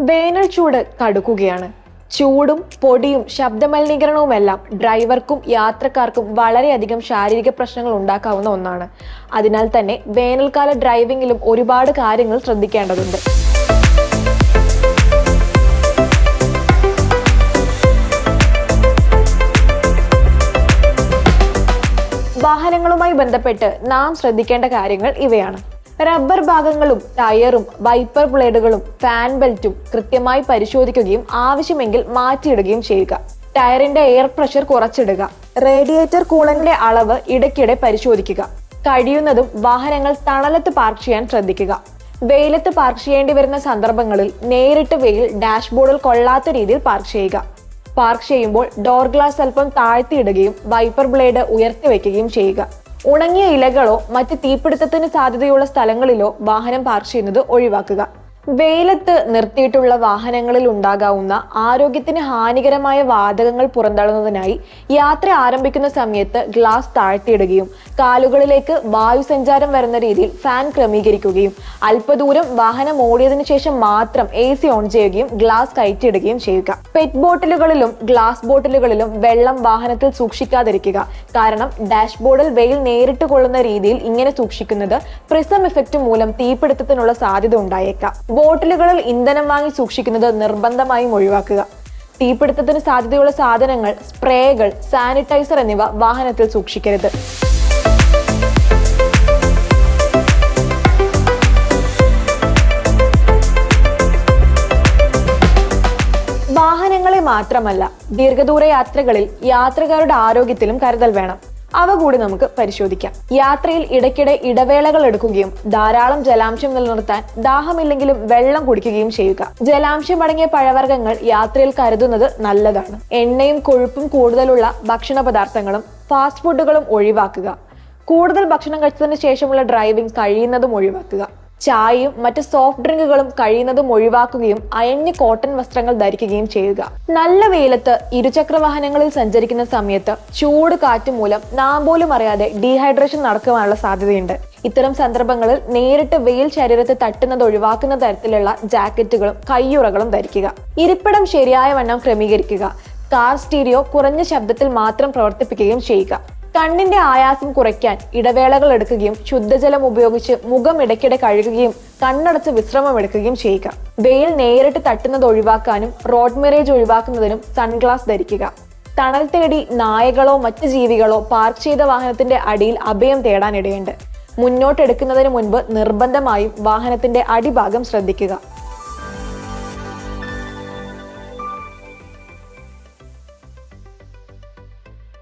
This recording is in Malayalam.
വേനൽ ചൂട് കടുക്കുകയാണ്. ചൂടും പൊടിയും ശബ്ദമലിനീകരണവുമെല്ലാം ഡ്രൈവർക്കും യാത്രക്കാർക്കും വളരെയധികം ശാരീരിക പ്രശ്നങ്ങൾ ഉണ്ടാക്കാവുന്ന ഒന്നാണ്. അതിനാൽ തന്നെ വേനൽക്കാല ഡ്രൈവിംഗിലും ഒരുപാട് കാര്യങ്ങൾ ശ്രദ്ധിക്കേണ്ടതുണ്ട്. വാഹനങ്ങളുമായി ബന്ധപ്പെട്ട് നാം ശ്രദ്ധിക്കേണ്ട കാര്യങ്ങൾ ഇവയാണ്. റബ്ബർ ഭാഗങ്ങളും ടയറും വൈപ്പർ ബ്ലേഡുകളും ഫാൻ ബെൽറ്റും കൃത്യമായി പരിശോധിക്കുകയും ആവശ്യമെങ്കിൽ മാറ്റിയിടുകയും ചെയ്യുക. ടയറിന്റെ എയർ പ്രഷർ കുറച്ചിടുക. റേഡിയേറ്റർ കൂളന്റിന്റെ അളവ് ഇടയ്ക്കിടെ പരിശോധിക്കുക. കഴിയുന്നതും വാഹനങ്ങൾ തണലത്ത് പാർക്ക് ചെയ്യാൻ ശ്രദ്ധിക്കുക. വെയിലത്ത് പാർക്ക് ചെയ്യേണ്ടി വരുന്ന സന്ദർഭങ്ങളിൽ നേരിട്ട് വെയിൽ ഡാഷ്ബോർഡിൽ കൊള്ളാത്ത രീതിയിൽ പാർക്ക് ചെയ്യുക. പാർക്ക് ചെയ്യുമ്പോൾ ഡോർ ഗ്ലാസ് അല്പം താഴ്ത്തിയിടുകയും വൈപ്പർ ബ്ലേഡ് ഉയർത്തി വയ്ക്കുകയും ചെയ്യുക. ഉണങ്ങിയ ഇലകളോ മറ്റ് തീപിടുത്തത്തിന് സാധ്യതയുള്ള സ്ഥലങ്ങളിലോ വാഹനം പാർക്ക് ചെയ്യുന്നത് ഒഴിവാക്കുക. വെയിലത്ത് നിർത്തിയിട്ടുള്ള വാഹനങ്ങളിൽ ഉണ്ടാകാവുന്ന ആരോഗ്യത്തിന് ഹാനികരമായ വാതകങ്ങൾ പുറന്തള്ളുന്നതിനായി യാത്ര ആരംഭിക്കുന്ന സമയത്ത് ഗ്ലാസ് താഴ്ത്തിയിടുകയും കാലുകളിലേക്ക് വായുസഞ്ചാരം വരുന്ന രീതിയിൽ ഫാൻ ക്രമീകരിക്കുകയും അല്പദൂരം വാഹനം ഓടിയതിനു ശേഷം മാത്രം എ സി ഓൺ ചെയ്യുകയും ഗ്ലാസ് കയറ്റിയിടുകയും ചെയ്യുക. പെറ്റ് ബോട്ടിലുകളിലും ഗ്ലാസ് ബോട്ടിലുകളിലും വെള്ളം വാഹനത്തിൽ സൂക്ഷിക്കാതിരിക്കുക. കാരണം ഡാഷ്ബോർഡിൽ വെയിൽ നേരിട്ട് കൊള്ളുന്ന രീതിയിൽ ഇങ്ങനെ സൂക്ഷിക്കുന്നത് പ്രിസം ഇഫക്റ്റ് മൂലം തീപിടുത്തത്തിനുള്ള സാധ്യത ഉണ്ടായേക്കാം. ബോട്ടിലുകളിൽ ഇന്ധനം വാങ്ങി സൂക്ഷിക്കുന്നത് നിർബന്ധമായും ഒഴിവാക്കുക. തീപിടുത്തത്തിന് സാധ്യതയുള്ള സാധനങ്ങൾ സ്പ്രേകൾ സാനിറ്റൈസർ എന്നിവ വാഹനത്തിൽ സൂക്ഷിക്കരുത്. വാഹനങ്ങളെ മാത്രമല്ല ദീർഘദൂര യാത്രകളിൽ യാത്രക്കാരുടെ ആരോഗ്യത്തിലും കരുതൽ വേണം. അവ കൂടി നമുക്ക് പരിശോധിക്കാം. യാത്രയിൽ ഇടയ്ക്കിടെ ഇടവേളകൾ എടുക്കുകയും ധാരാളം ജലാംശം നിലനിർത്താൻ ദാഹമില്ലെങ്കിലും വെള്ളം കുടിക്കുകയും ചെയ്യുക. ജലാംശം അടങ്ങിയ പഴവർഗങ്ങൾ യാത്രയിൽ കരുതുന്നത് നല്ലതാണ്. എണ്ണയും കൊഴുപ്പും കൂടുതലുള്ള ഭക്ഷണ പദാർത്ഥങ്ങളും ഫാസ്റ്റ് ഫുഡുകളും ഒഴിവാക്കുക. കൂടുതൽ ഭക്ഷണം കഴിച്ചതിന് ശേഷമുള്ള ഡ്രൈവിംഗ് കഴിയുന്നതും ഒഴിവാക്കുക. ചായയും മറ്റ് സോഫ്റ്റ് ഡ്രിങ്കുകളും കഴിയുന്നതും ഒഴിവാക്കുകയും അയഞ്ഞ് കോട്ടൺ വസ്ത്രങ്ങൾ ധരിക്കുകയും ചെയ്യുക. നല്ല വെയിലത്ത് ഇരുചക്ര വാഹനങ്ങളിൽ സഞ്ചരിക്കുന്ന സമയത്ത് ചൂട് കാറ്റ് മൂലം നാം പോലും അറിയാതെ ഡീഹൈഡ്രേഷൻ നടക്കുവാനുള്ള സാധ്യതയുണ്ട്. ഇത്തരം സന്ദർഭങ്ങളിൽ നേരിട്ട് വെയിൽ ശരീരത്തെ തട്ടുന്നത് ഒഴിവാക്കുന്ന തരത്തിലുള്ള ജാക്കറ്റുകളും കയ്യുറകളും ധരിക്കുക. ഇരിപ്പിടം ശരിയായ വണ്ണം ക്രമീകരിക്കുക. കാർ സ്റ്റീരിയോ കുറഞ്ഞ ശബ്ദത്തിൽ മാത്രം പ്രവർത്തിപ്പിക്കുകയും ചെയ്യുക. കണ്ണിന്റെ ആയാസം കുറയ്ക്കാൻ ഇടവേളകൾ എടുക്കുകയും ശുദ്ധജലം ഉപയോഗിച്ച് മുഖം ഇടയ്ക്കിടെ കഴുകുകയും കണ്ണടച്ച് വിശ്രമം എടുക്കുകയും ചെയ്യുക. വെയിൽ നേരിട്ട് തട്ടുന്നത് ഒഴിവാക്കാനും റോഡ് മിറേജ് ഒഴിവാക്കുന്നതിനും സൺഗ്ലാസ് ധരിക്കുക. തണൽ തേടി നായകളോ മറ്റ് ജീവികളോ പാർക്ക് ചെയ്ത വാഹനത്തിന്റെ അടിയിൽ അഭയം തേടാനിടയുണ്ട്. മുന്നോട്ടെടുക്കുന്നതിന് മുൻപ് നിർബന്ധമായും വാഹനത്തിന്റെ അടിഭാഗം ശ്രദ്ധിക്കുക.